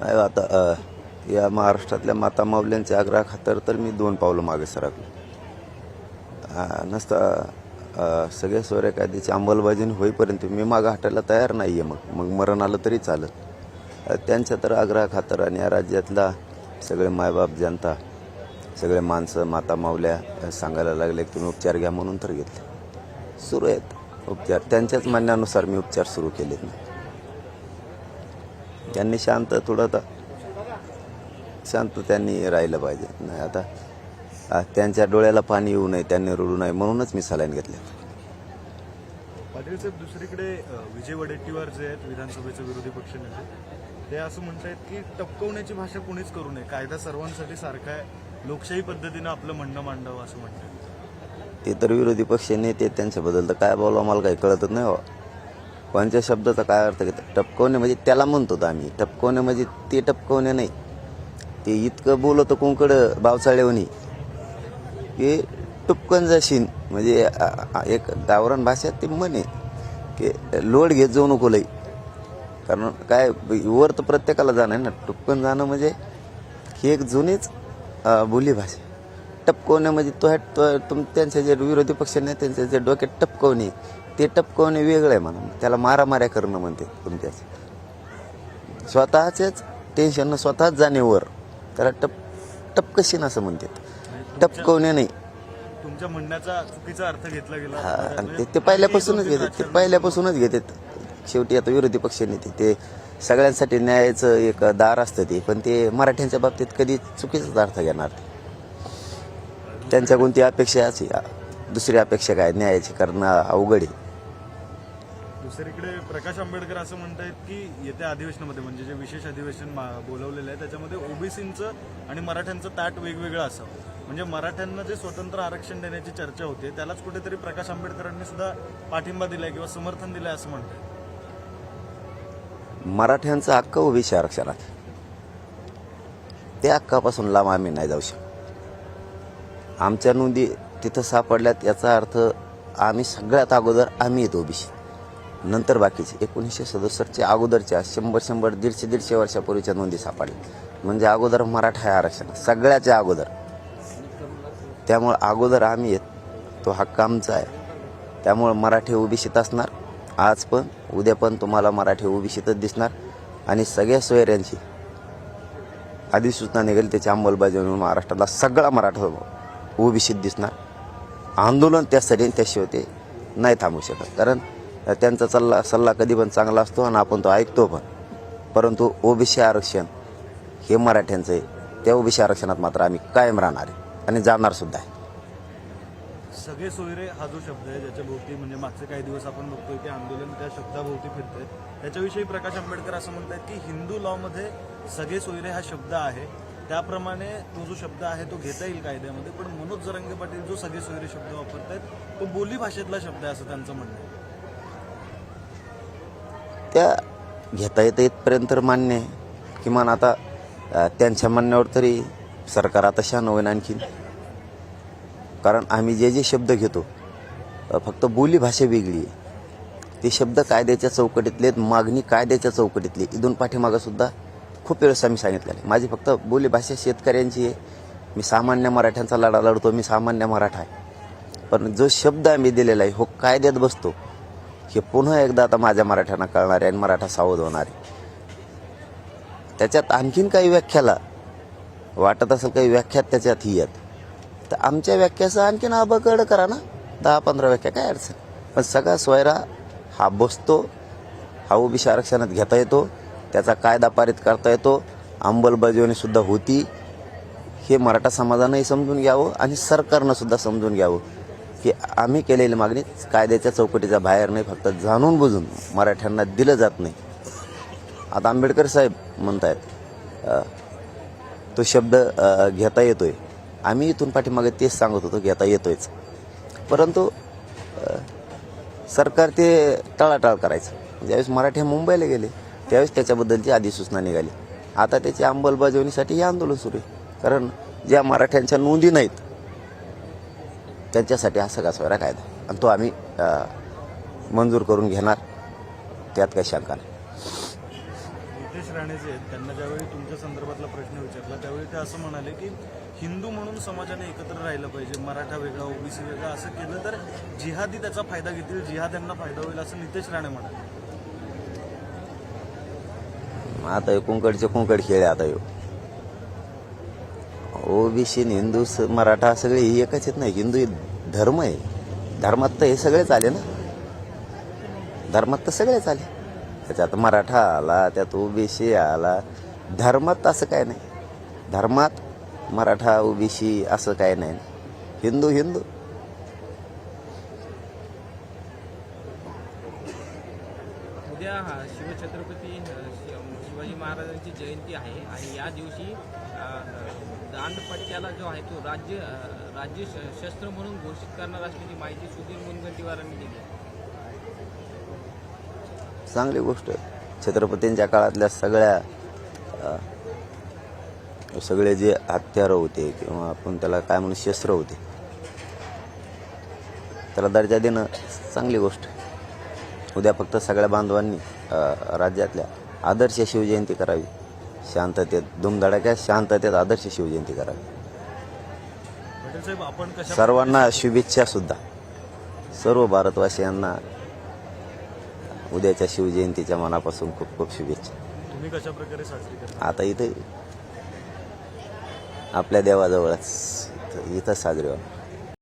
नाही आता या महाराष्ट्रातल्या माता माऊल्यांच्या आग्रहाखातर तर मी दोन पावलं मागे सरकलो. नसता सगळ्या सोऱ्या कायद्याची अंमलबजावणी होईपर्यंत मी मागं हटायला तयार नाही आहे मग. मग मरण आलं तरी चालत त्यांच्या तर आग्रहाखातर आणि या राज्यातला सगळे मायबाप जनता सगळे माणसं माता माऊल्या सांगायला लागले की तुम्ही उपचार घ्या म्हणून तर घेतले. सुरू आहेत उपचार. त्यांच्याच म्हणण्यानुसार मी उपचार सुरू केलेत. नाही त्यांनी शांत थोडं आता शांत त्यांनी राहिलं पाहिजे. नाही आता त्यांच्या डोळ्याला पाणी येऊ नये त्यांनी रडू नये म्हणूनच मी सलाईन घेतले पाटील साहेब दुसरीकडे विजय वडेट्टीवार जे आहेत विधानसभेचे विरोधी पक्षनेते ते असं म्हणतायत की टपकवण्याची भाषा कोणीच करू नये. कायदा सर्वांसाठी सारखा आहे. लोकशाही पद्धतीनं आपलं म्हणणं मांडावं असं म्हणतात ते तर विरोधी पक्ष नेते त्यांच्याबद्दल तर काय बोलावं मला काही कळतच नाही हो कोणत्या शब्दाचा काय अर्थ घेतो? टपकवणे म्हणजे त्याला म्हणतो आम्ही. टपकवणे म्हणजे ते टपकवणे नाही. ते इतकं बोलतं कोणकड बावचाळेवणी की टुपकन जाशीन. म्हणजे एक गावरान भाषेत ते म्हणे की लोड घेत जाऊ नको लई. कारण काय वर तर प्रत्येकाला जाणं आहे ना. टुपकन जाणं म्हणजे ही एक जुनीच बोली बोलीभाषा टपकवणे म्हणजे तो ह्या- तुम त्यांचे जे विरोधी पक्ष नाही त्यांचे जे डोक्यात टपकवणे. ते टपकवणे वेगळं आहे म्हणा. त्याला मारामाऱ्या करणं म्हणते तुमच्याच स्वतःचेच टेन्शन स्वतःच जाणे वर त्याला टप टपकशीन असं म्हणतात. टपकवणे नाही. तुमच्या म्हणण्याचा चुकीचा अर्थ घेतला गेला. आणि ते ते पहिल्यापासूनच घेतात. ते पहिल्यापासूनच घेतात. शेवटी आता विरोधी पक्ष नेते ते सगळ्यांसाठी न्यायाचं एक दार असतं ते. पण ते मराठ्यांच्या बाबतीत कधी चुकीचाच अर्थ घेणार त्यांच्या कोणती अपेक्षा अशी दुसरी अपेक्षा काय? न्यायाची करणं अवघड आहे. दुसरीकडे प्रकाश आंबेडकर असं म्हणत आहेत की येत्या अधिवेशनामध्ये म्हणजे जे विशेष अधिवेशन मा- बोलवलेलं आहे त्याच्यामध्ये ओबीसींचं आणि मराठ्यांचं ताट वेगवेगळं असावं. म्हणजे मराठ्यांना जे स्वतंत्र आरक्षण देण्याची चर्चा होते त्यालाच कुठेतरी प्रकाश आंबेडकरांनी सुद्धा पाठिंबा दिलाय किंवा समर्थन दिलंय असं म्हणतात मराठ्यांचा हक्क ओबीसी आरक्षणात. त्या हक्कापासून लांब आम्ही नाही जाऊ शकतो. आमच्या नोंदी तिथं सापडल्यात याचा अर्थ आम्ही सगळ्यात अगोदर आम्ही येतो ओबीसी. नंतर बाकीचे एकोणीसशे सदुसष्टच्या अगोदरच्या शंभर शंभर दीडशे दीडशे वर्षापूर्वीच्या नोंदी सापडल्या. म्हणजे अगोदर मराठा आरक्षण सगळ्याच्या अगोदर. त्यामुळं अगोदर आम्ही येत तो हक्क आमचा आहे. त्यामुळं मराठी ओबीसीत असणार. आज पण उद्या पण तुम्हाला मराठी ओबीसीतच दिसणार. आणि सगळ्या सोयऱ्यांची अधिसूचना निघेल त्याची अंमलबजावणी महाराष्ट्राला सगळा मराठा हो- ओबीसीत दिसणार. आंदोलन त्यासाठी आणि त्याशिवाय ते नाही थांबू शकत. कारण त्यांचा सल्ला सल्ला कधी पण चांगला असतो आणि आपण तो ऐकतो पण. परंतु ओबीसी आरक्षण हे मराठ्यांचं आहे. त्या ओबीसी आरक्षणात मात्र आम्ही कायम राहणार आहे आणि जाणार सुद्धा आहे. सगळे सोयरे हा जो शब्द आहे ज्याच्या भोवती म्हणजे मागचे काही दिवस आपण बघतोय की आंदोलन त्या शब्दाभोवती फिरतंय. त्याच्याविषयी प्रकाश आंबेडकर असं म्हणतात की हिंदू लॉमध्ये सगळे सोयरे हा शब्द आहे. त्याप्रमाणे तो जो शब्द आहे तो घेता येईल कायद्यामध्ये पण मनोज जरंगे पाटील जो सगळे सोयरे शब्द वापरतायत तो बोली भाषेतला शब्द आहे असं त्यांचं म्हणणं आहे. त्या घेता येतं इथपर्यंत तर मान्य आहे. किमान आता त्यांच्या म्हणण्यावर तरी सरकार आता शान होईन आणखीन कारण आम्ही जे जे शब्द घेतो फक्त बोलीभाषा वेगळी आहे. ते शब्द कायद्याच्या चौकटीतले आहेत, मागणी कायद्याच्या चौकटीतली इथून पाठीमागंसुद्धा खूप वेळेस आम्ही सांगितलेलं आहे. माझी फक्त बोलीभाषा शेतकऱ्यांची आहे. मी सामान्य मराठ्यांचा लढा लढतो मी सामान्य मराठा आहे. पण जो शब्द आम्ही दिलेला आहे हो कायद्यात बसतो. हे पुन्हा एकदा आता माझ्या मराठ्यांना कळणार आहे आणि मराठा सावध होणार आहे. त्याच्यात आणखीन काही व्याख्याला वाटत असेल काही व्याख्यात त्याच्यात ही आहेत. तर आमच्या व्याख्याचं आणखीन आबकड करा ना. दहा पंधरा व्याख्या काय अडचण? पण सगळा सोयरा हा बसतो हा ओबीसी आरक्षणात घेता येतो त्याचा कायदा पारित करता येतो अंमलबजावणीसुद्धा होती. हे मराठा समाजानंही समजून घ्यावं आणि सरकारनंसुद्धा समजून घ्यावं. की आम्ही केलेली मागणी कायद्याच्या चौकटीच्या बाहेर नाही फक्त जाणून बुजून मराठ्यांना दिलं जात नाही. आता आंबेडकर साहेब म्हणत आहेत तो शब्द घेता घेता येतोय. आम्ही इथून पाठीमागे तेच सांगत होतो घेता येतोयच. परंतु सरकार ते टाळाटाळ करायचं. ज्यावेळेस मराठी मुंबईला गेले त्यावेळेस त्याच्याबद्दलची अधिसूचना निघाली. आता त्याची अंमलबजावणीसाठी हे आंदोलन सुरू आहे. कारण ज्या मराठ्यांच्या नोंदी नाहीत त्यांच्यासाठी हा सगळा सोयरा कायदा आणि तो आम्ही मंजूर करून घेणार. त्यात काही शंका नाही. नितेश राणे जे आहेत त्यांना ज्यावेळी तुमच्या संदर्भातला प्रश्न विचारला त्यावेळी ते असं म्हणाले की हिंदू म्हणून समाजाने एकत्र राहिलं पाहिजे. मराठा वेगळा ओबीसी वेगळा असं केलं तर जिहादी त्याचा फायदा घेतील जिहाद यांना फायदा होईल असं नितेश राणे म्हणाले. आता कुंकडचे कुंकड खेळ आहे आता ह्यो ओबीसी हिंदू स- मराठा सगळे ही एकच येत नाही हिंदू धर्म आहे. धर्मात तर हे सगळेच आले ना. धर्मात तर सगळेच आले. त्याच्यात मराठा आला त्यात ओबीसी आला. धर्मात असं काय नाही. धर्मात मराठा ओबीसी असं काय नाही. हिंदू हिंदू. उद्या शिवछत्रपती शिवाजी महाराजांची जयंती आहे आणि या दिवशी दांडपट्ट्याला जो आहे तो राज्य राज्य शस्त्र म्हणून घोषित करणार असल्याची माहिती सुधीर मुनगंटीवारांनी दिली चांगली गोष्ट. छत्रपतींच्या काळातल्या सगळ्या सगळे जे हत्यारं होते किंवा आपण त्याला काय म्हणू शस्त्र होते त्याला दर्जा देणं चांगली गोष्ट. उद्या फक्त सगळ्या बांधवांनी राज्यातल्या आदर्श शिवजयंती करावी. शांततेत धुमधडाक्यात शांततेत आदर्श शिवजयंती करावी. सर्वांना शुभेच्छा सुद्धा. सर्व भारतवासियांना उद्याच्या शिवजयंतीच्या मनापासून खूप खूप शुभेच्छा. तुम्ही कशा प्रकारे साजरी करता? आता इथे आपल्या देवाजवळच इथं- इथं साजरी व्हावं